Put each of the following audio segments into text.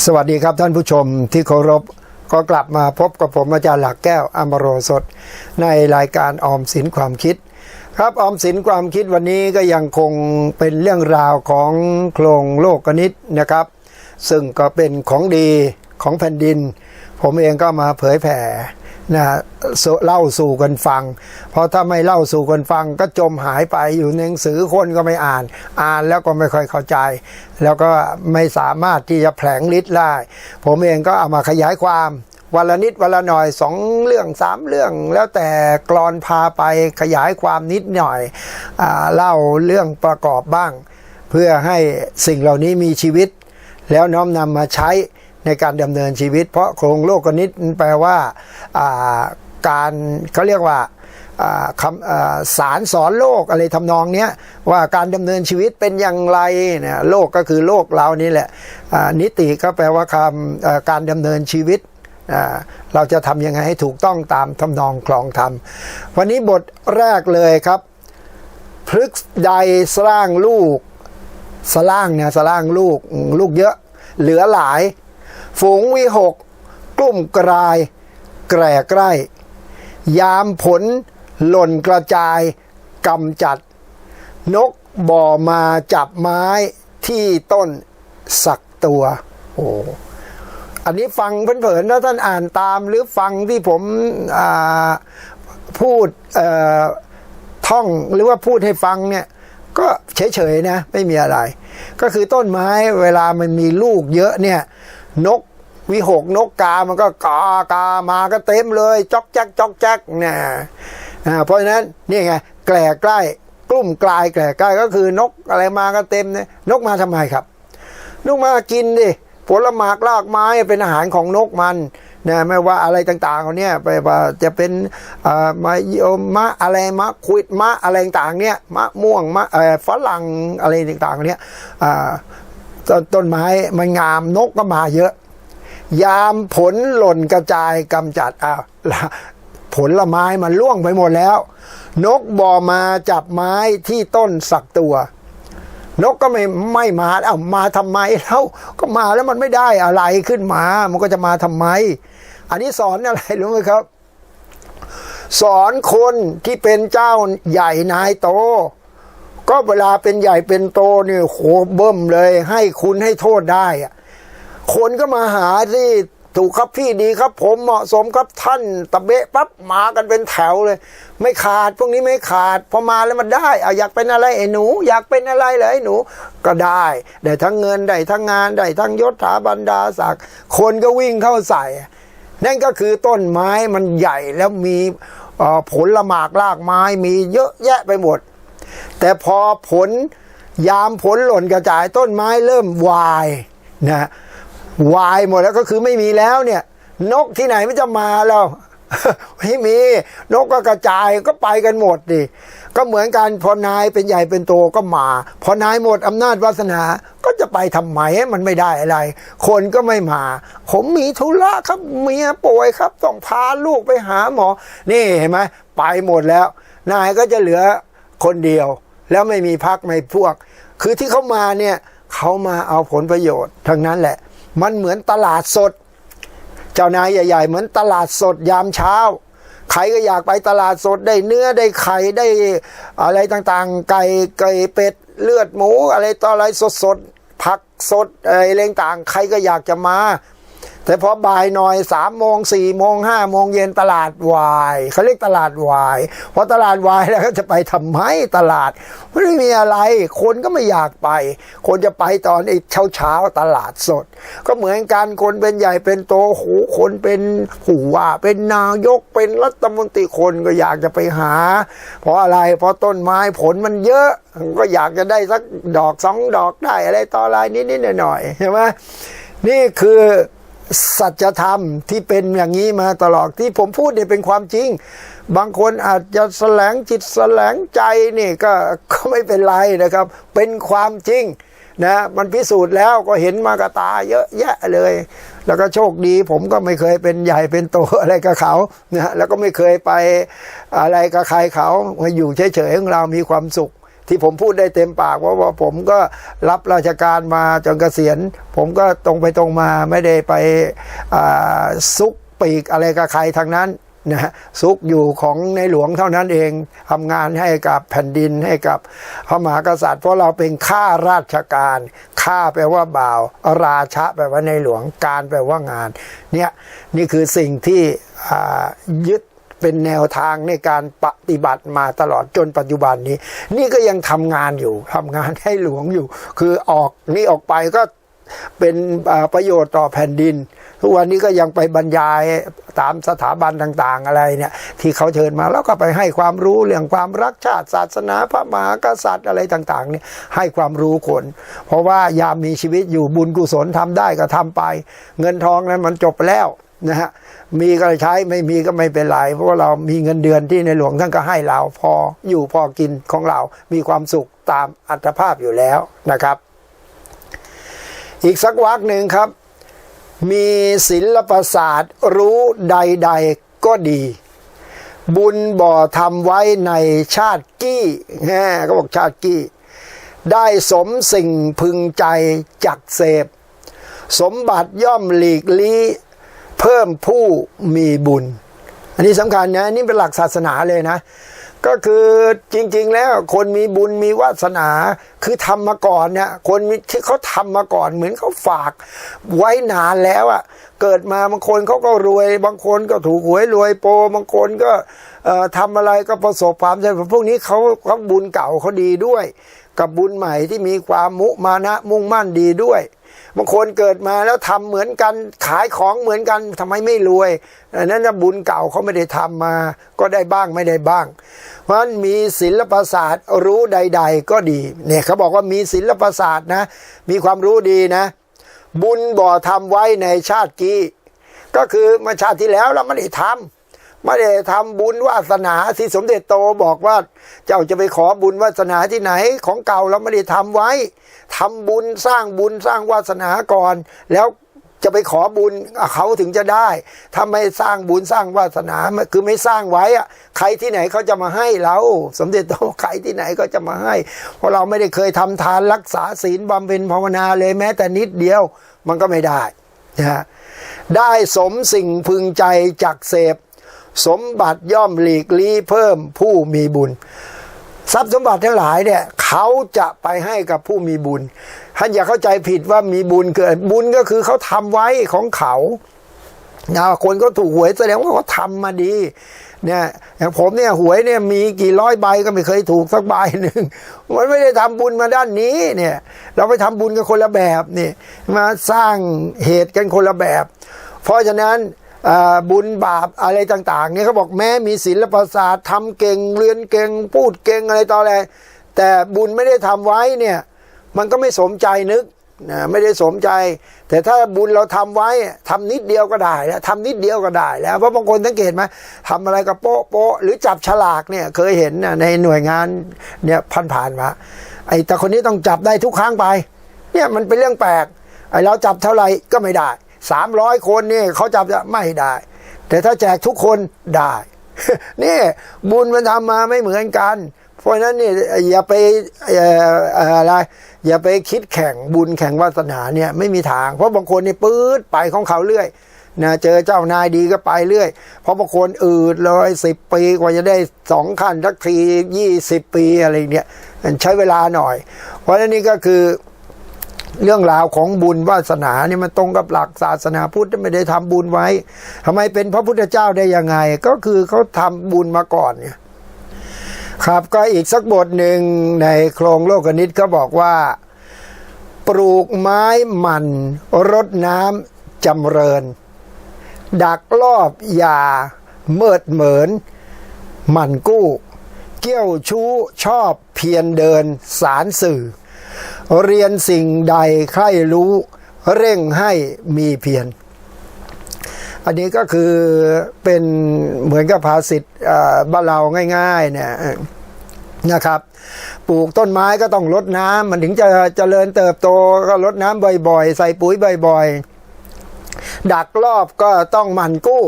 สวัสดีครับท่านผู้ชมที่เคารพก็กลับมาพบกับผมอาจารย์หลักแก้วอมโรสด ในรายการออมสินความคิด ครับออมสินความคิดวันนี้ก็ยังคงเป็นเรื่องราวของโครงโลกนิตนะครับ ซึ่งก็เป็นของดีของแผ่นดิน ผมเองก็มาเผยแผ่ นะเล่าสู่กันฟัง เพราะถ้าไม่เล่าสู่กันฟังก็จมหายไปอยู่ในหนังสือคนก็ไม่อ่าน อ่านแล้วก็ไม่ค่อยเข้าใจ แล้วก็ไม่สามารถที่จะแผลงฤทธิ์ได้ ผมเองก็เอามาขยายความวันละนิดวันละหน่อยสองเรื่องสามเรื่อง แล้วแต่กรอนพาไปขยายความนิดหน่อยอเล่าเรื่องประกอบบ้าง เพื่อให้สิ่งเหล่านี้มีชีวิต แล้วน้อมนำมาใช้ ในการดำเนินชีวิต เพราะโครงโลกนิตแปลว่าการเขาเรียกว่าคำสารสอนโลกอะไรทำนองเนี้ยว่าการดำเนินชีวิตเป็นอย่างไรเนี่ยโลกก็คือโลกเรานี่แหละนิติก็แปลว่าคำการดำเนินชีวิตเราจะทำยังไงให้ถูกต้องตามทำนองคลองธรรม วันนี้บทแรกเลยครับพฤกษ์ใดสร้างลูกสล่างเนี่ยสล่างลูกลูกเยอะ เหลือหลาย ฝูงวิหก กลุ่มกลาย แกร่ใกล้ ยามผล หล่นกระจายกำจัด นกบ่อมาจับไม้ที่ต้นสักตัว โอ้อันนี้ฟังเผินๆถ้าท่านอ่านตามหรือฟังที่ผมพูดท่องหรือว่าพูดให้ฟังเนี่ยก็เฉยๆนะ ไม่มีอะไร ก็คือต้นไม้เวลามันมีลูกเยอะเนี่ย นกวิหกนกกา มันก็กากามาก็เต็มเลย จอกแจ๊กจอกแจ๊กเนี่ยเพราะฉะนั้นนี่ไงแกล่ใกล้กลุ่มกลายแกล่ใกล้ก็คือนกอะไรมาก็เต็มเนี่ยนกมาทำไมครับ นกมากินดิผลหมากรากไม้เป็นอาหารของนกมันนะไม่ว่าอะไรต่างๆเขาเนี่ยไปว่าจะเป็นอ่อมะยมมะอะไรมะควิดมะอะไรต่างๆเนี่ยมะม่วงมะเอ่อฝรั่งอะไรต่างๆเนี่ยอ่า ต้นต้นไม้มันงามนกก็มาเยอะ ยามผลหล่นกระจายกำจัดอ้าวละผลไม้มันล่วงไปหมดแล้ว นกบ่อมาจับไม้ที่ต้นสักตัวนกก็ไม่ไม่มาเอ้ามาทำไมแล้วก็มาแล้วมันไม่ได้อะไรขึ้นมา มันก็จะมาทำไม อันนี้สอนอะไรรู้ไหมครับ สอนคนที่เป็นเจ้าใหญ่นายโต ก็เวลาเป็นใหญ่เป็นโตเนี่ยโหเบิ่มเลย ให้คุณให้โทษได้อะคนก็มาหาที่ถูกครับพี่ดีครับ ผมเหมาะสมครับท่านตะเบะปั๊บมากันเป็นแถวเลย ไม่ขาดพวกนี้ไม่ขาดพอมาแล้วมันได้เอาอยากเป็นอะไรไอ้หนู อยากเป็นอะไรเหรอไอ้หนูก็ได้ ได้ทั้งเงินได้ทั้งงานได้ทั้งยศถาบรรดาศักดิ์คนก็วิ่งเข้าใส่ นั่นก็คือต้นไม้มันใหญ่แล้วมีผลละหมากรากไม้มีเยอะแยะไปหมด แต่พอผลยามผลหล่นกระจายต้นไม้เริ่มวายนะวายหมดแล้วก็คือไม่มีแล้วเนี่ย นกที่ไหนมันจะมาแล้วไม่มีนกก็กระจายก็ไปกันหมดดิก็เหมือนกันพอนายเป็นใหญ่เป็นโตก็มา พอนายหมดอำนาจวาสนาก็จะไปทำไมมันไม่ได้อะไร คนก็ไม่มา ผมมีธุระครับเมียป่วยครับ ต้องพาลูกไปหาหมอ นี่เห็นไหมไปหมดแล้ว นายก็จะเหลือ คนเดียว แล้วไม่มีพักไม่พวก คือที่เขามาเนี่ยเขามาเอาผลประโยชน์ทั้งนั้นแหละ มันเหมือนตลาดสด เจ้านายใหญ่ๆ เหมือนตลาดสดยามเช้าใครก็อยากไปตลาดสดได้เนื้อได้ไข่ได้อะไรต่างๆ ไก่ไก่เป็ดเลือดหมู อะไรต่ออะไรสดๆผักสดอะไรต่างๆใครก็อยากจะมา แต่พอบ่ายหน่อยสามโมงสี่โมงห้าโมงเย็นตลาดวายเขาเรียกตลาดวายพอตลาดวายแล้วก็จะไปทำไมตลาดไม่มีอะไร คนก็ไม่อยากไป คนจะไปตอนไอ้เช้าเช้าตลาดสด ก็เหมือนกันคนเป็นใหญ่เป็นโตโหคนเป็นผู้ว่าเป็นนายกเป็นรัฐมนตรีคนก็อยากจะไปหา เพราะอะไรเพราะต้นไม้ผลมันเยอะก็อยากจะได้สักดอกสองดอกได้อะไรต่ออะไรนิดๆหน่อยๆใช่ไหมนี่คือ สัจธรรมที่เป็นอย่างนี้มาตลอดที่ผมพูดเนี่ยเป็นความจริง บางคนอาจจะแสลงจิตแสลงใจนี่ก็ก็ไม่เป็นไรนะครับ เป็นความจริงนะมันพิสูจน์แล้วก็เห็นมากระตาเยอะแยะเลย แล้วก็โชคดี ผมก็ไม่เคยเป็นใหญ่เป็นโตอะไรกับเขานะแล้วก็ไม่เคยไปอะไรกับใครเขามาอยู่เฉยๆของเรามีความสุข ที่ผมพูดได้เต็มปากว่าว่าผมก็รับราชการมาจนเกษียณ ผมก็ตรงไปตรงมาไม่ได้ไปซุกปีกอะไรกับใครทางนั้นนะฮะซุกอยู่ของในหลวงเท่านั้นเองทำงานให้กับแผ่นดินให้กับพระมหากษัตริย์ เพราะเราเป็นข้าราชการข้าแปลว่าบ่าว ราชะแปลว่าในหลวงการแปลว่างานเนี่ยนี่คือสิ่งที่ยึด เป็นแนวทางในการปฏิบัติมาตลอดจนปัจจุบันนี้ นี่ก็ยังทำงานอยู่ทำงานให้หลวงอยู่ คือออกนี่ออกไปก็เป็นประโยชน์ต่อแผ่นดิน ทุกวันนี้ก็ยังไปบรรยายตามสถาบันต่าง ๆ อะไรเนี่ยที่เขาเชิญมาแล้วก็ไปให้ความรู้เรื่องความรักชาติศาสนาพระมหากษัตริย์อะไรต่างๆเนี่ยให้ความรู้คน เพราะว่ายามมีชีวิตอยู่บุญกุศลทำได้ก็ทำไป เงินทองนั้นมันจบแล้ว นะฮะมีก็ใช้ไม่มีก็ไม่เป็นไร เพราะว่าเรามีเงินเดือนที่ในหลวงท่านก็ให้เราพออยู่พอกินของเรา มีความสุขตามอัตภาพอยู่แล้วนะครับ อีกสักวักหนึ่งครับ มีศิลปศาสตร์รู้ใด ๆก็ดี บุญบ่อทำไว้ในชาติกี้แง่ก็บอกชาติกี้ ได้สมสิ่งพึงใจจักเสพ สมบัติย่อมหลีกลี้ เพิ่มผู้มีบุญ อันนี้สำคัญนะนี่เป็นหลักศาสนาเลยนะ ก็คือจริง ๆ แล้วคนมีบุญมีวาสนาคือทำมาก่อนเนี่ยคนที่เขาทำมาก่อนเหมือนเขาฝากไว้นานแล้วอะ่ะเกิดมาบางคนเขาก็รวย บางคนก็ถูกหวยรวยโปบางคนก็ทำอะไรก็ประสบความสำเร็จพวกนี้เขาเขาบุญเก่าเขาดีด้วย กับบุญใหม่ที่มีความมุมานะมุ่งมั่นดีด้วย บางคนเกิดมาแล้วทำเหมือนกันขายของเหมือนกันทำไมไม่รวยอันนั้นนะบุญเก่าเขาไม่ได้ทำมา ก็ได้บ้างไม่ได้บ้าง เพราะฉะนั้นมีศิลปศาสตร์รู้ใด ๆ ก็ดีเนี่ยเขาบอกว่ามีศิลปศาสตร์นะ มีความรู้ดีนะ บุญบ่อทำไว้ในชาติกี้ก็คือมาชาติที่แล้วเราไม่ได้ทำ ไม่ได้ทำบุญวาสนาที่สมเด็จโตบอกว่า เจ้าจะไปขอบุญวาสนาที่ไหนของเก่าเราไม่ได้ทำไว้ทำบุญสร้างบุญสร้างวาสนาก่อน แล้วจะไปขอบุญเขาถึงจะได้ถ้าไม่สร้างบุญสร้างวาสนาคือไม่สร้างไว้อะใครที่ไหนเขาจะมาให้เรา สมเด็จโตใครที่ไหนก็จะมาให้ เพราะเราไม่ได้เคยทำทานรักษาศีลบำเพ็ญภาวนาเลยแม้แต่นิดเดียวมันก็ไม่ได้นะฮะได้สมสิ่งพึงใจจักเสพ สมบัติย่อมหลีกลี้เพิ่มผู้มีบุญ ทรัพย์สมบัติทั้งหลายเนี่ยเขาจะไปให้กับผู้มีบุญท่านอย่าเข้าใจผิดว่ามีบุญเกิดบุญก็คือเขาทำไว้ของเขานะคนก็ถูกหวยแสดงว่าเขาทำมาดีเนี่ยอย่างผมเนี่ยหวยเนี่ยมีกี่ร้อยใบก็ไม่เคยถูกสักใบหนึ่งมันไม่ได้ทำบุญมาด้านนี้เนี่ยเราไปทำบุญกันคนละแบบนี่มาสร้างเหตุกันคนละแบบ เพราะฉะนั้น บุญบาปอะไรต่าง ๆ เนี่ยเขาบอกแม้มีศิลปศาสตร์ทำเก่งเรียนเก่งพูดเก่งอะไรต่ออะไรแต่บุญไม่ได้ทำไว้เนี่ย มันก็ไม่สมใจนึกนะไม่ได้สมใจ แต่ถ้าบุญเราทำไว้ทำนิดเดียวก็ได้แล้วทำนิดเดียวก็ได้แล้วเพราะบางคนสังเกตไหมทำอะไรก็โป๊ะโป๊ะหรือจับฉลากเนี่ยเคยเห็นนะในหน่วยงานเนี่ยผ่านผ่านมาไอ้แต่คนนี้ต้องจับได้ทุกครั้งไป เนี่ยมันเป็นเรื่องแปลกไอ้เราจับเท่าไหร่ก็ไม่ได้ สามร้อยคนนี่เขาจับจะไม่ได้ แต่ถ้าแจกทุกคนได้ นี่บุญมันทำมาไม่เหมือนกัน เพราะนั้นเนี่ยอย่าไปอะไรอย่าไปคิดแข่งบุญแข่งวาสนาเนี่ยไม่มีทาง เพราะบางคนนี่ปื๊ดไปของเขาเรื่อยนะเจอเจ้านายดีก็ไปเรื่อย เพราะบางคนอืดเลยสิบปีกว่าจะได้สองขั้นสักทียี่สิบปีอะไรเนี่ยใช้เวลาหน่อย เพราะนั้นนี่ก็คือ เรื่องราวของบุญวาสนาเนี่ยมันตรงกับหลักศาสนาพุทธไม่ได้ทำบุญไว้ทำไมเป็นพระพุทธเจ้าได้ยังไง ก็คือเขาทำบุญมาก่อนเนี่ยครับก็อีกสักบทหนึ่งในโครงโลกนิตเขาบอกว่า ปลูกไม้หมันรดน้ำจำเริญ ดักลอบยาเมิดเหมือนหมันกู้ เกี้ยวชู้ชอบเพียรเดินสารสื่อ เรียนสิ่งใดใครรู้เร่งให้มีเพียรอันนี้ก็คือเป็นเหมือนกับภาษิตบ้านเราง่ายๆเนี่ยนะครับ ปลูกต้นไม้ก็ต้องรดน้ำมันถึงจะเจริญเติบโตก็รดน้ำบ่อยๆ ใส่ปุ๋ยบ่อยๆ ดักรอบก็ต้องมันกู้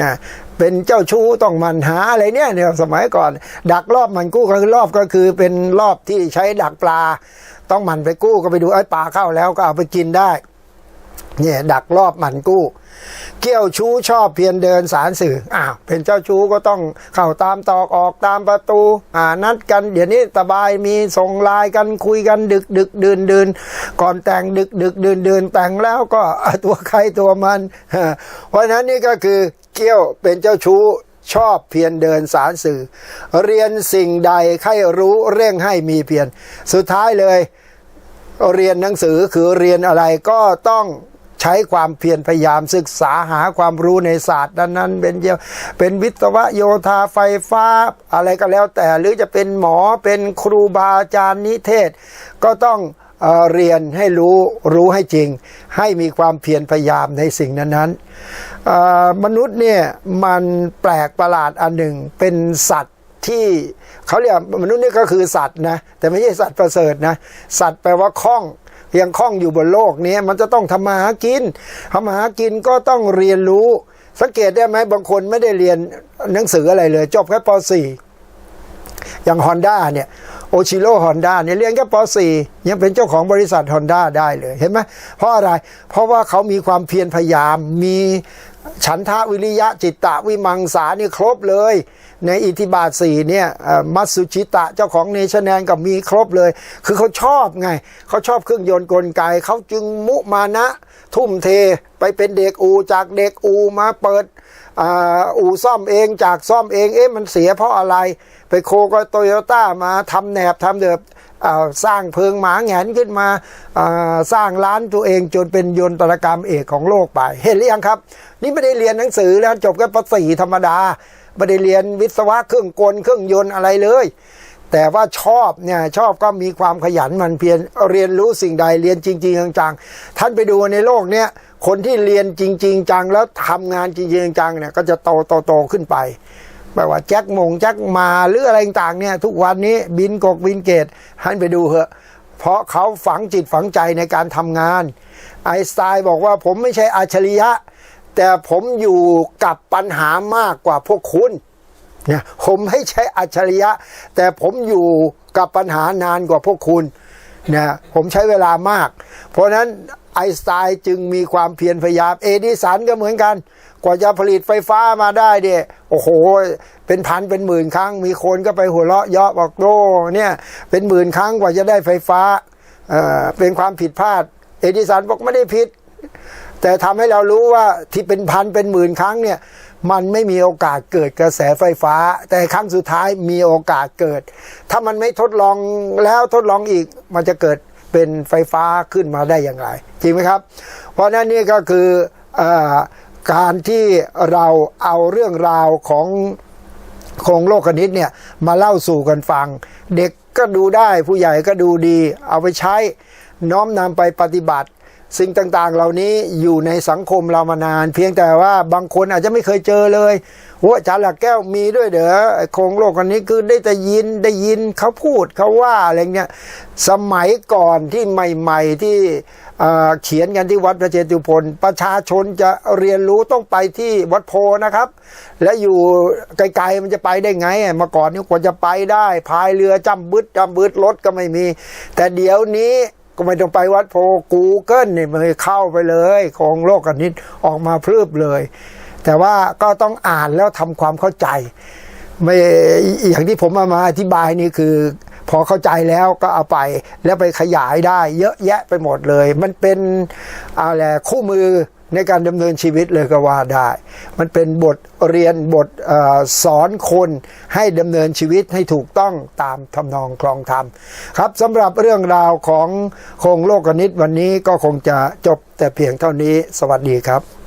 นะเป็นเจ้าชู้ต้องมันหาอะไรเนี่ยเนี่ยสมัยก่อน ดักรอบมันกู้ก็คือรอบก็คือเป็นรอบที่ใช้ดักปลา ต้องหมั่นไปกู้ก็ไปดูไอ้ปลาเข้าแล้วก็เอาไปกินได้ เนี่ยดักรอบหมั่นกู้ เกี่ยวชู้ชอบเพียรเดินสารสื่ออ้าวเป็นเจ้าชู้ก็ต้องเข้าตามตอกออกตามประตู อ่านัดกัน เดี๋ยวนี้สบายมีส่งไลน์กันคุยกันดึกดึกเดินเดินก่อนแต่งดึกดึกเดินเดินแต่งแล้วก็ตัวใครตัวมัน เพราะฉะนั้นนี่ก็คือเกี้ยวเป็นเจ้าชู้ ชอบเพียรเดินสารสื่อ เรียนสิ่งใดใครรู้เร่งให้มีเพียรสุดท้ายเลย เรียนหนังสือคือเรียนอะไรก็ต้องใช้ความเพียรพยายามศึกษาหาความรู้ในศาสตร์นั้นๆเป็นเดียวเป็นวิศวะโยธาไฟฟ้าอะไรก็แล้วแต่หรือจะเป็นหมอเป็นครูบาอาจารย์นิเทศ ก็ต้อง เเรียนให้รู้รู้ให้จริง ให้มีความเพียรพยายามในสิ่งนั้นๆมนุษย์เนี่ยมันแปลกประหลาดอันหนึ่งเป็นสัตว์ที่เขาเรียกมนุษย์นี่ก็คือสัตว์นะแต่ไม่ใช่สัตว์ประเสริฐนะสัตว์แปลว่าคล่องยังคล่องอยู่บนโลกนี้มันจะต้องทำมาหากินทำมาหากินก็ต้องเรียนรู้ สังเกตได้ไหมบางคนไม่ได้เรียนหนังสืออะไรเลย จบแค่ป .4 อย่างฮอนด้าเนี่ย โอชิโร่ฮอนด้าเนี่ยเรียนแค่ป .4 ยังเป็นเจ้าของบริษัทฮอนด้าได้เลยเห็นไหมเพราะอะไร เพราะว่าเขามีความเพียรพยายามมี ฉันทะวิริยะจิตตะวิมังสานี่ครบเลย ในอิทธิบาทสี่เนี่ยมัตสุชิตะเจ้าของเนชแนนกับมีครบเลย คือเขาชอบไง เขาชอบเครื่องยนต์กลไก เขาจึงมุมานะ ทุ่มเทไปเป็นเด็กอูจากเด็กอูมาเปิดอู่ซ่อมเองจากซ่อมเองเอ๊ะมันเสียเพราะอะไร ไปโคก็โตโยต้ามาทำแหนบทำเดือบ สร้างเพิงหมาแหงนขึ้นมาาสร้างร้านตัวเองจนเป็นยนตรกรรมเอกของโลกไป เห็นหรือยังครับ นี่ไม่ได้เรียนหนังสือแล้วจบแค่ปสีธรรมดาไม่ได้เรียนวิศวะเครื่องกลเครื่องยนต์อะไรเลย แต่ว่าชอบเนี่ยชอบก็มีความขยันมันเพียรเรียนรู้สิ่งใดเรียนจริง ๆ จังๆท่านไปดูในโลกเนี้ยคนที่เรียนจริง ๆ จังแล้วทำงานจริง ๆ จังเนี่ยก็จะโตโตโตขึ้นไป แบบว่าแจ็คมงแจ็คมาหรืออะไรต่างเนี่ย ทุกวันนี้บินกกบินเกตท่านไปดูเหอะ เพราะเขาฝังจิตฝังใจในการทำงาน ไอสไตน์บอกว่าผมไม่ใช่อัจฉริยะ แต่ผมอยู่กับปัญหามากกว่าพวกคุณเนี่ยผมไม่ใช่อัจฉริยะ แต่ผมอยู่กับปัญหานานกว่าพวกคุณเนี่ยผมใช้เวลามาก เพราะนั้น ไอสไตน์จึงมีความเพียรพยายาม เอดิสันก็เหมือนกัน กว่าจะผลิตไฟฟ้ามาได้เนี่ยโอ้โห เป็นพันเป็นหมื่นครั้ง มีคนก็ไปหัวเราะเยาะบอกโอ้เนี่ย เป็นหมื่นครั้งกว่าจะได้ไฟฟ้าเเป็นความผิดพลาด เอดิสันบอกไม่ได้ผิด แต่ทำให้เรารู้ว่าที่เป็นพันเป็นหมื่นครั้งเนี่ยมันไม่มีโอกาสเกิดกระแสไฟฟ้า แต่ครั้งสุดท้ายมีโอกาสเกิด ถ้ามันไม่ทดลองแล้วทดลองอีกมันจะเกิด เป็นไฟฟ้าขึ้นมาได้อย่างไร จริงไหมครับ เพราะนั้นนี่ก็คืออการที่เราเอาเรื่องราวของโครงโลกคณิตเนี่ยมาเล่าสู่กันฟัง เด็กก็ดูได้ผู้ใหญ่ก็ดูดี เอาไปใช้น้อมนำไปปฏิบัติ สิ่งต่างๆ เหล่านี้อยู่ในสังคมเรามานาน เพียงแต่ว่าบางคนอาจจะไม่เคยเจอเลยว่าอาจารย์หลักแก้วมีด้วยเด้อโครงโลกอันนี้คือได้แต่ยินได้ยินเขาพูดเขาว่าอะไรเงี้ยสมัยก่อนที่ใหม่ ๆ ที่เขียนกันที่วัดพระเจตุพนประชาชนจะเรียนรู้ต้องไปที่วัดโพนะครับ และอยู่ไกลๆมันจะไปได้ไงเมื่อก่อนนี่กว่าจะไปได้พายเรือจำบึดจำบึดรถก็ไม่มี แต่เดี๋ยวนี้ ก็ไม่ต้องไปวัดโพกูเกิลเนี่ยมันเข้าไปเลยของโลกกันนิดออกมาพรืบเลย แต่ว่าก็ต้องอ่านแล้วทำความเข้าใจ ไม่อย่างที่ผมมามาอธิบายนี่คือ พอเข้าใจแล้วก็เอาไปแล้วไปขยายได้ เยอะแยะไปหมดเลย มันเป็นอะไรคู่มือ ในการดำเนินชีวิตเลยก็ว่าได้ มันเป็นบทเรียนบทอสอนคนให้ดำเนินชีวิตให้ถูกต้องตามทำนองคลองธรรม ครับสำหรับเรื่องราวของโครงโลกนิตวันนี้ก็คงจะจบแต่เพียงเท่านี้ สวัสดีครับ